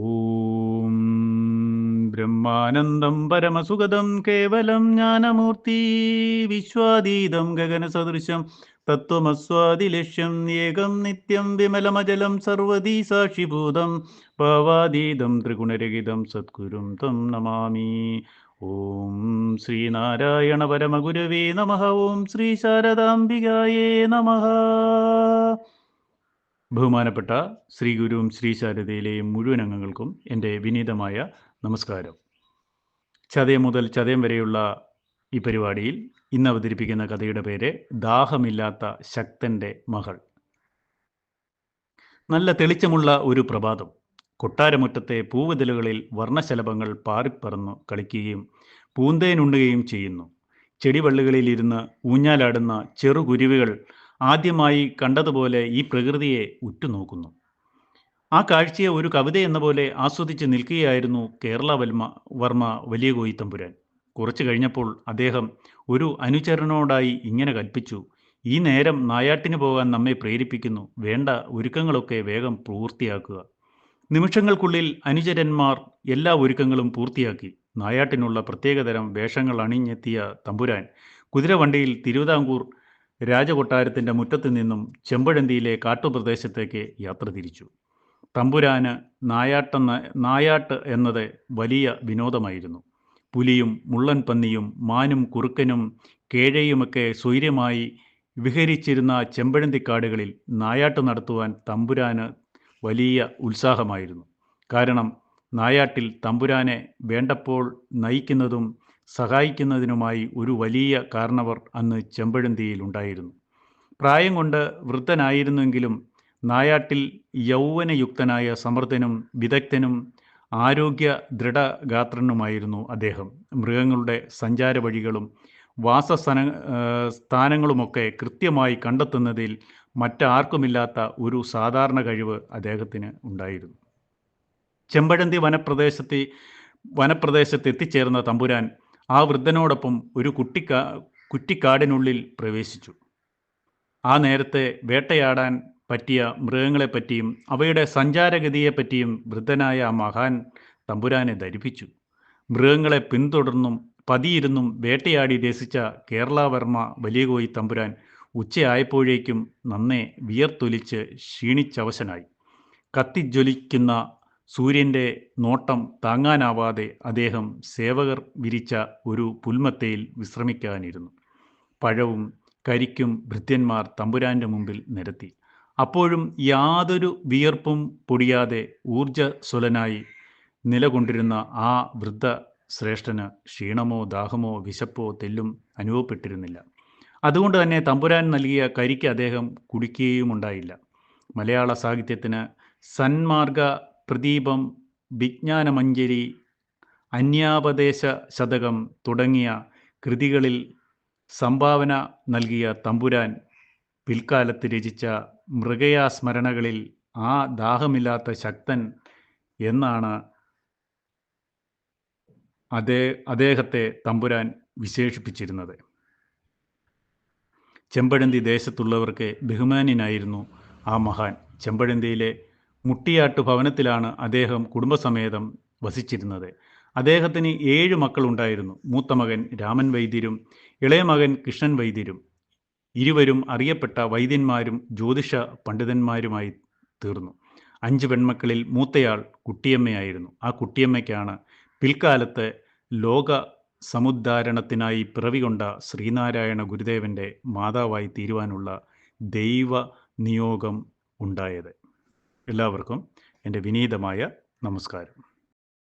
ഓം ബ്രഹ്മാനന്ദം പരമസുഗതം കേവലം ജ്ഞാനമൂർത്തി വിശ്വാതീതം ഗഗനസദൃശം തത്വമസ്വാദിലക്ഷ്യം ഏകം നിത്യം വിമലമജലം സർവതീ സാക്ഷിഭൂതം ഭാവാതീതം ത്രിഗുണരഹിതം സദ്ഗുരും തം നമാമി. ഓം ശ്രീനാരായണ പരമഗുരവേ നമ. ഓം ശ്രീ ശാരദാംബികായേ നമ. ബഹുമാനപ്പെട്ട ശ്രീ ഗുരുവും ശ്രീ ശാരദയിലെയും മുഴുവൻ അംഗങ്ങൾക്കും എന്റെ വിനീതമായ നമസ്കാരം. ചതയം മുതൽ ചതയം വരെയുള്ള ഈ പരിപാടിയിൽ ഇന്ന് അവതരിപ്പിക്കുന്ന കഥയുടെ പേര് ദാഹമില്ലാത്ത ശക്തന്റെ മകൾ. നല്ല തെളിച്ചമുള്ള ഒരു പ്രഭാതം. കൊട്ടാരമുറ്റത്തെ പൂവിതലുകളിൽ വർണശലഭങ്ങൾ പാറിപ്പറന്നു കളിക്കുകയും പൂന്തേനുണ്ണുകയും ചെയ്യുന്നു. ചെടിവള്ളികളിൽ ഇരുന്ന് ഊഞ്ഞാലാടുന്ന ചെറുകുരുവികൾ ആദ്യമായി കണ്ടതുപോലെ ഈ പ്രകൃതിയെ ഉറ്റുനോക്കുന്നു. ആ കാഴ്ചയെ ഒരു കവിത എന്ന പോലെ ആസ്വദിച്ച് നിൽക്കുകയായിരുന്നു കേരള വൽമ വർമ്മ വലിയ കോയിത്തമ്പുരാൻ കുറച്ചു കഴിഞ്ഞപ്പോൾ അദ്ദേഹം ഒരു അനുചരനോടായി ഇങ്ങനെ കൽപ്പിച്ചു ഈ നേരം നായാട്ടിന് പോകാൻ നമ്മെ പ്രേരിപ്പിക്കുന്നു വേണ്ട ഒരുക്കങ്ങളൊക്കെ വേഗം പൂർത്തിയാക്കുക. നിമിഷങ്ങൾക്കുള്ളിൽ അനുചരന്മാർ എല്ലാ ഒരുക്കങ്ങളും പൂർത്തിയാക്കി. നായാട്ടിനുള്ള പ്രത്യേകതരം വേഷങ്ങൾ അണിഞ്ഞെത്തിയ തമ്പുരാൻ കുതിരവണ്ടിയിൽ തിരുവിതാംകൂർ രാജകൊട്ടാരത്തിന്റെ മുറ്റത്തു നിന്നും ചെമ്പഴന്തിയിലെ കാട്ടുപ്രദേശത്തേക്ക് യാത്ര തിരിച്ചു. തമ്പുരാന് നായാട്ടെന്ന നായാട്ട് എന്നത് വലിയ വിനോദമായിരുന്നു. പുലിയും മുള്ളൻ പന്നിയും മാനും കുറുക്കനും കേഴയുമൊക്കെ സ്വൈര്യമായി വിഹരിച്ചിരുന്ന ചെമ്പഴന്തിക്കാടുകളിൽ നായാട്ട് നടത്തുവാൻ തമ്പുരാന് വലിയ ഉത്സാഹമായിരുന്നു. കാരണം നായാട്ടിൽ തമ്പുരാനെ വേണ്ടപ്പോൾ നയിക്കുന്നതും സഹായിക്കുന്നതിനുമായി ഒരു വലിയ കാരണവർ അന്ന് ചെമ്പഴന്തിയിൽ ഉണ്ടായിരുന്നു. പ്രായം കൊണ്ട് വൃദ്ധനായിരുന്നെങ്കിലും നായാട്ടിൽ യൗവനയുക്തനായ സമർത്ഥനും വിദഗ്ധനും ആരോഗ്യ ദൃഢഗാത്രനുമായിരുന്നു അദ്ദേഹം. മൃഗങ്ങളുടെ സഞ്ചാര വഴികളും വാസസ്ഥന സ്ഥാനങ്ങളുമൊക്കെ കൃത്യമായി കണ്ടെത്തുന്നതിൽ മറ്റാർക്കുമില്ലാത്ത ഒരു സാധാരണ കഴിവ് അദ്ദേഹത്തിന് ഉണ്ടായിരുന്നു. ചെമ്പഴന്തി വനപ്രദേശത്തെ വനപ്രദേശത്ത് എത്തിച്ചേർന്ന തമ്പുരാൻ ആ വൃദ്ധനോടൊപ്പം ഒരു കുട്ടിക്കാ കുറ്റിക്കാടിനുള്ളിൽ പ്രവേശിച്ചു. ആ നേരത്തെ വേട്ടയാടാൻ പറ്റിയ മൃഗങ്ങളെപ്പറ്റിയും അവയുടെ സഞ്ചാരഗതിയെപ്പറ്റിയും വൃദ്ധനായ ആ മഹാൻ തമ്പുരാനെ ധരിപ്പിച്ചു. മൃഗങ്ങളെ പിന്തുടർന്നും പതിയിരുന്നും വേട്ടയാടി രസിച്ച കേരളവർമ്മ വലിയ കോയി തമ്പുരാൻ ഉച്ചയായപ്പോഴേക്കും നന്നേ വിയർത്തൊലിച്ച് ക്ഷീണിച്ചവശനായി. കത്തിജ്വലിക്കുന്ന സൂര്യന്റെ നോട്ടം താങ്ങാനാവാതെ അദ്ദേഹം സേവകർ വിരിച്ച ഒരു പുൽമത്തയിൽ വിശ്രമിക്കാനിരുന്നു. പഴവും കരിക്കും ഭൃത്യന്മാർ തമ്പുരാന്റെ മുമ്പിൽ നിരത്തി. അപ്പോഴും യാതൊരു വിയർപ്പും പൊടിയാതെ ഊർജസ്വലനായി നിലകൊണ്ടിരുന്ന ആ വൃദ്ധ ശ്രേഷ്ഠന് ക്ഷീണമോ ദാഹമോ വിശപ്പോ തെല്ലും അനുഭവപ്പെട്ടിരുന്നില്ല. അതുകൊണ്ട് തന്നെ തമ്പുരാൻ നൽകിയ കരിക്ക് അദ്ദേഹം കുടിക്കുകയുമുണ്ടായില്ല. മലയാള സാഹിത്യത്തിന് സന്മാർഗ പ്രദീപം വിജ്ഞാനമഞ്ജരി അന്യാപദേശ ശതകം തുടങ്ങിയ കൃതികളിൽ സംഭാവന നൽകിയ തമ്പുരാൻ പിൽക്കാലത്ത് രചിച്ച മൃഗയാസ്മരണകളിൽ ആ ദാഹമില്ലാത്ത ശക്തൻ എന്നാണ് അതേ അദ്ദേഹത്തെ തമ്പുരാൻ വിശേഷിപ്പിച്ചിരുന്നത്. ചെമ്പഴന്തി ദേശത്തുള്ളവർക്ക് ബഹുമാന്യനായിരുന്നു ആ മഹാൻ. ചെമ്പഴന്തിയിലെ മുട്ടിയാട്ട് ഭവനത്തിലാണ് അദ്ദേഹം കുടുംബസമേതം വസിച്ചിരുന്നത്. അദ്ദേഹത്തിന് ഏഴ് മക്കളുണ്ടായിരുന്നു. മൂത്ത മകൻ രാമൻ വൈദ്യരും ഇളയ മകൻ കൃഷ്ണൻ വൈദ്യരും. ഇരുവരും അറിയപ്പെട്ട വൈദ്യന്മാരും ജ്യോതിഷ പണ്ഡിതന്മാരുമായി തീർന്നു. അഞ്ച് പെൺമക്കളിൽ മൂത്തയാൾ കുട്ടിയമ്മയായിരുന്നു. ആ കുട്ടിയമ്മയ്ക്കാണ് പിൽക്കാലത്ത് ലോക സമുദ്ധാരണത്തിനായി പിറവികൊണ്ട ശ്രീനാരായണ ഗുരുദേവന്റെ മാതാവായി തീരുവാനുള്ള ദൈവ നിയോഗം ഉണ്ടായത്. എല്ലാവർക്കും എന്റെ വിനീതമായ നമസ്കാരം.